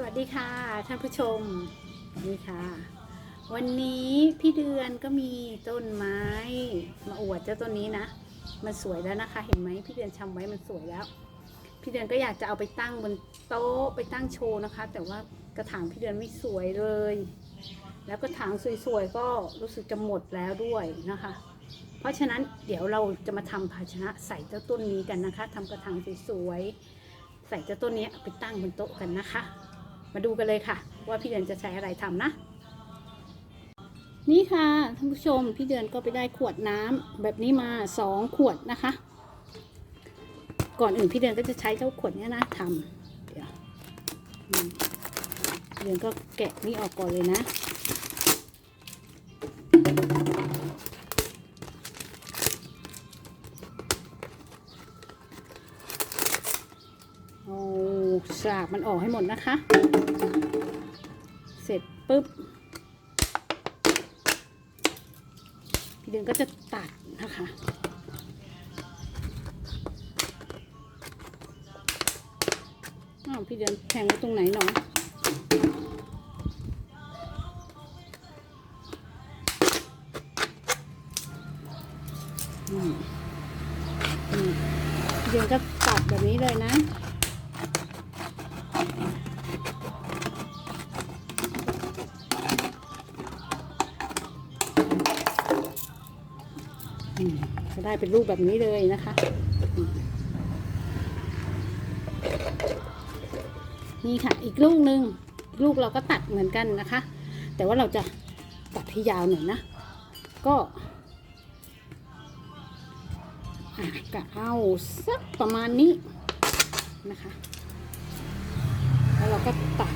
สวัสดีค่ะท่านผู้ชมนี่ค่ะ วันนี้พี่เดือนก็มีต้นไม้มาอวดเจ้าต้นนี้นะ มันสวยแล้วนะคะ เห็นไหมพี่เดือนชำไว้มันสวยแล้ว พี่เดือนก็อยากจะเอาไปตั้งบนโต๊ะไปตั้งโชว์นะคะ แต่ว่ากระถางพี่เดือนไม่สวยเลย แล้วกระถางสวยๆก็รู้สึกจะหมดแล้วด้วยนะคะ เพราะฉะนั้นเดี๋ยวเราจะมาทำภาชนะใส่เจ้าต้นนี้กันนะคะทำกระถางสวยๆใส่เจ้าต้นนี้ไปตั้งบนโต๊ะกันนะคะ มาดูกันเลยค่ะ ว่าพี่เดือนจะใช้อะไรทำนะ นี่ค่ะท่านผู้ชมพี่เดือนก็ไปได้ขวดน้ำแบบนี้มาสองขวดนะคะ ก่อนอื่นพี่เดือนก็จะใช้เจ้าขวดนี้นะทำเดี๋ยวเดือนก็แกะนี่ออกก่อนเลยนะ สากมันออกให้หมดนะคะ เสร็จปุ๊บ พี่เดือนก็จะตัดนะคะอ้าวพี่เดือนแทงไว้ตรงไหนหนออืมอืมพี่เดือนก็ตัดแบบนี้เลยนะ จะได้เป็นรูปแบบนี้เลยนะคะ นี่ค่ะ อีกลูกหนึ่งลูกเราก็ตัดเหมือนกันนะคะ แต่ว่าเราจะตัดให้ยาวหน่อยนะ ก็ก็เอาสักประมาณนี้นะคะ แล้วเราก็ตัด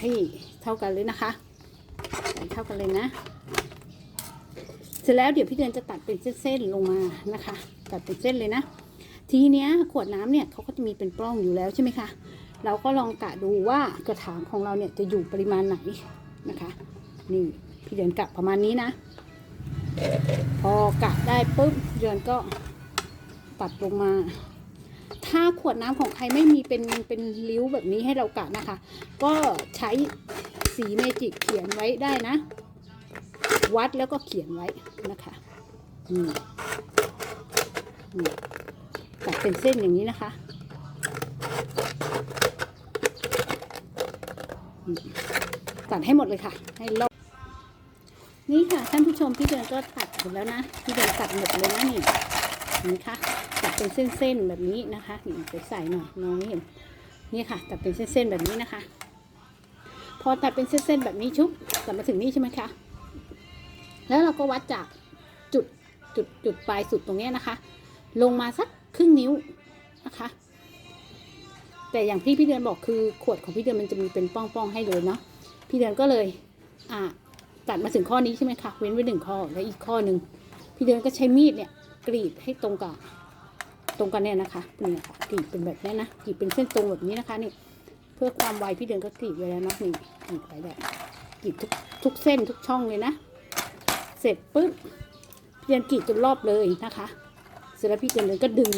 ให้เท่ากันเลยนะคะใส่เท่ากันเลยนะ เสร็จแล้วเดี๋ยวพี่เดือนจะตัดเป็นเส้นๆลงมานะคะ ตัดเป็นเส้นเลยนะ ทีเนี้ยขวดน้ำเนี่ยเขาก็จะมีเป็นปล้องอยู่แล้วใช่ไหมคะเราก็ลองกะดูว่ากระถางของเราเนี่ยจะอยู่ปริมาณไหนนะคะ นี่พี่เดือนกะประมาณนี้นะ พอกะได้ปุ๊บเดือนก็ตัดลงมา ถ้าขวดน้ำของใครไม่มีเป็นเป็นริ้วแบบนี้ให้เรากะนะคะ ก็ใช้สีเมจิกเขียนไว้ได้นะ วัดแล้วก็เขียนไว้นะคะนี่นี่ตัดเป็นเส้นอย่างนี้นะคะตัดให้หมดเลยค่ะ ให้รอบนี่ค่ะท่านผู้ชมพี่เดือนก็ตัดหมดแล้วนะพี่เดือนตัดหมดเลยนะนี่นี่ค่ะ เป็นเส้นๆแบบนี้นะคะนี่ใส่หน่อยน้องไม่เห็นนี่ค่ะตัดเป็นเส้นๆแบบนี้นะคะ พอตัดเป็นเส้นๆแบบนี้ชุบตัดมาถึงนี่ใช่ไหมคะแล้วเราก็วัดจากจุดจุดจุดปลายสุดตรงนี้นะคะ ลงมาสักครึ่งนิ้วนะคะ แต่อย่างที่พี่เดือนบอกคือขวดของพี่เดือนมันจะมีเป็นป้องๆให้เลยเนาะพี่เดือนก็เลยอ่าตัดมาถึงข้อนี้ใช่ไหมคะเว้นไว้หนึ่งข้อแล้วอีกข้อหนึ่งพี่เดือนก็ใช้มีดเนี่ยกรีดให้ตรงกับ ตรงกันเนี่ยนะคะนี่ค่ะกรีดเป็นแบบนี้นะกรีดเป็นเส้นตรงแบบนี้นะคะนี่เพื่อความไวพี่เดือนก็กรีดไว้แล้วเนาะนี่กรีดไปแบบกรีดทุกทุกเส้นทุกช่องเลยนะ เสร็จปุ๊บพี่เดือนกรีดจนรอบเลยนะคะ เสร็จแล้วพี่เดือนก็ดึง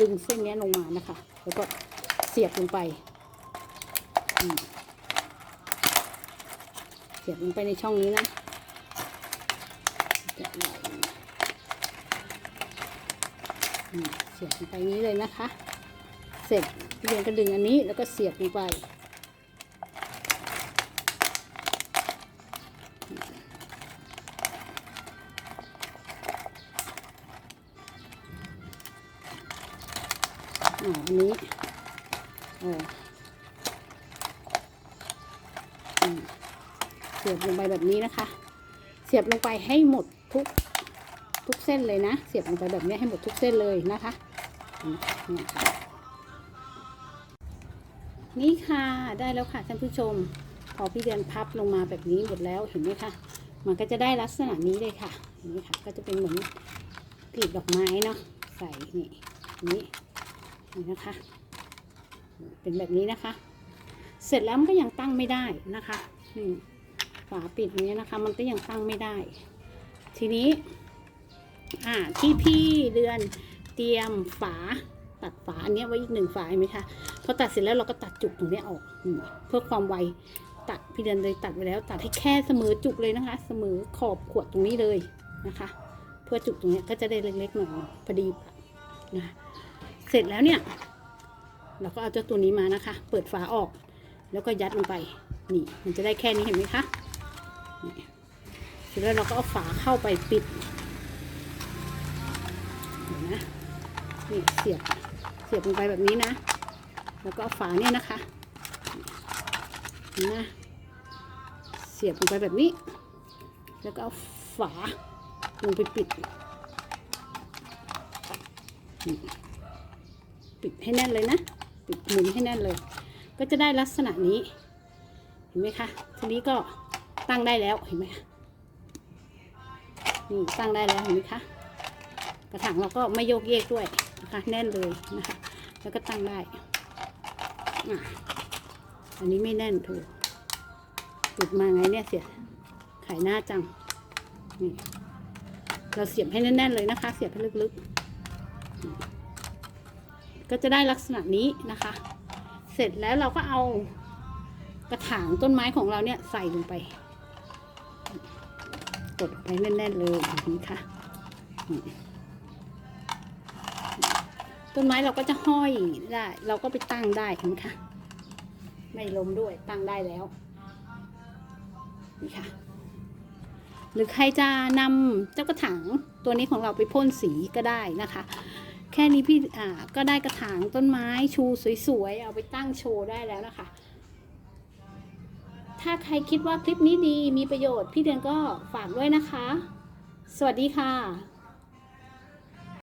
ดึงเส้นนี้ลงมานะคะ แล้วก็เสียบลงไปเสียบลงไปในช่องนี้นะจะไหลอืม เสียบลงไปนี้เลยนะคะ เสร็จพี่เรียนก็ดึงอันนี้แล้วก็เสียบลงไปอ่าอันนี้เอออืมเสียบลงไปแบบนี้นะคะ เสียบลงไปให้หมดทุก ทุกเส้นเลยนะ เสียบลงไปแบบนี้ให้หมดทุกเส้นเลยนะคะเนี่ยค่ะนี่ค่ะได้แล้วค่ะท่านผู้ชม พอพี่เดือนพับลงมาแบบนี้หมดแล้วเห็นไหมคะมันก็จะได้ลักษณะนี้เลยค่ะนไหมคะก็จะเป็นเหมือนกลีบดอกไม้เนาะใส่นี่นี่นี่นะคะ เป็นแบบนี้นะคะ เสร็จแล้วมันก็ยังตั้งไม่ได้นะคะนี่ฝาปิดนี้นะคะ มันก็ยังตั้งไม่ได้ ทีนี้ อ่าที่พี่เดือนเตรียมฝาตัดฝาอันนี้ไว้อีกหนึ่งฝาเห็นไหมคะพอตัดเสร็จแล้วเราก็ตัดจุกตรงนี้ออกอเพื่อความไวตัดพี่เดือนเลยตัดไว้แล้ว ตัดให้แค่เสมอจุกเลยนะคะ เสมอขอบขวดตรงนี้เลยนะคะ เพื่อจุกตรงนี้ก็จะได้เล็กๆหน่อยพอดีนะเสร็จแล้วเนี่ยเราก็เอาเจ้าตัวนี้มานะคะ เปิดฝาออก แล้วก็ยัดลงไปนี่มันจะได้แค่นี้เห็นไหมคะเสร็จแล้วเราก็เอาฝาเข้าไปปิด นะนี่เสียบเสียบลงไปแบบนี้นะ แล้วก็ฝาเนี่ยนะคะนะเสียบลงไปแบบนี้ แล้วก็เอาฝาลงไปปิด ปิดให้แน่นเลยนะ ปิดหมุนให้แน่นเลย ก็จะได้ลักษณะนี้ เห็นไหมคะ ทีนี้ก็ตั้งได้แล้ว เห็นไหมคะนี่ตั้งได้แล้ว เห็นไหมคะ กระถางเราก็ไม่โยกเยกด้วยนะคะแน่นเลยนะคะ แล้วก็ตั้งได้อันนี้ไม่แน่นถูกหลุดมาไงเนี่ยเสียขายหน้าจังนี่เราเสียบให้แน่นๆเลยนะคะ เสียบให้ลึกๆ ก็จะได้ลักษณะนี้นะคะ เสร็จแล้วเราก็เอากระถางต้นไม้ของเราเนี่ยใส่ลงไป กดไปแน่นๆเลยแบบนี้ค่ะ ต้นไม้เราก็จะห้อยได้ เราก็ไปตั้งได้เห็นคะไม่ล้มด้วยตั้งได้แล้วนี่ค่ะ หรือใครจะนำเจ้ากระถางตัวนี้ของเราไปพ่นสีก็ได้นะคะ แค่นี้พี่อ่าก็ได้กระถางต้นไม้ชูสวยๆ เอาไปตั้งโชว์ได้แล้วนะคะ ถ้าใครคิดว่าคลิปนี้ดีมีประโยชน์ พี่เดือนก็ฝากด้วยนะคะ สวัสดีค่ะ